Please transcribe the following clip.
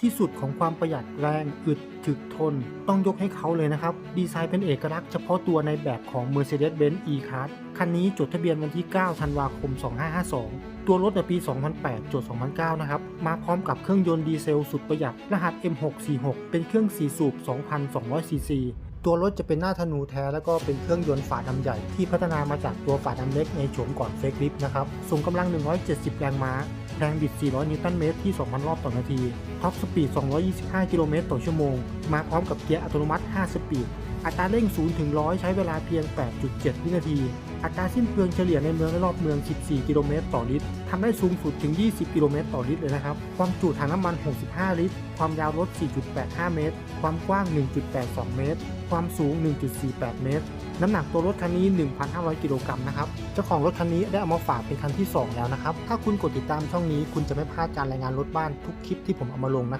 ที่สุดของความประหยัดแรงอึดถึกทน ต้องยกให้เขาเลยนะครับ ดีไซน์เป็นเอกลักษณ์เฉพาะตัวในแบบของ Mercedes-Benz E-Class คันนี้จดทะเบียนวันที่ 9 ธันวาคม 2552 ตัวรถในปี 2008 จด 2009 นะครับ มาพร้อมกับเครื่องยนต์ดีเซลสุดประหยัด รหัส M646 เป็นเครื่อง 4 สูบ 2,200 ซีซี ตัวรถจะเป็นหน้าธนูแท้แล้วก็เป็นเครื่องยนต์ฝาดำใหญ่ ที่พัฒนามาจากตัวฝาดำเล็กในโฉมก่อนเฟกลิฟนะครับส่งกำลัง 170 แรงม้า แรงบิด 400 นิวตันเมตรที่ 2,000 รอบต่อนาที ท็อปสปีด 225 กิโลเมตรต่อชั่วโมง มาพร้อมกับเกียร์อัตโนมัติ 5 สปีด อัตราเร่ง 0 ถึง 100 ใช้เวลาเพียง 8.7 วินาที อัตราสิ้นเปลืองเฉลี่ยในเมืองและรอบเมือง 14 กิโลเมตรต่อลิตรทำได้สูงสุดถึง 20 กิโลเมตรต่อลิตรเลยนะครับ ความจุถังน้ำมัน 65 ลิตร ความยาวรถ 4.85 เมตร ความกว้าง 1.82 เมตร ความสูง 1.48 เมตร น้ำหนักตัวรถคันนี้ 1,500 กิโลกรัมนะครับ เจ้าของรถคันนี้ได้เอามาฝากเป็นคันที่ 2 แล้วนะครับ ถ้าคุณกดติดตามช่องนี้ คุณจะไม่พลาดการรายงานรถบ้านทุกคลิปที่ผมเอามาลงนะครับ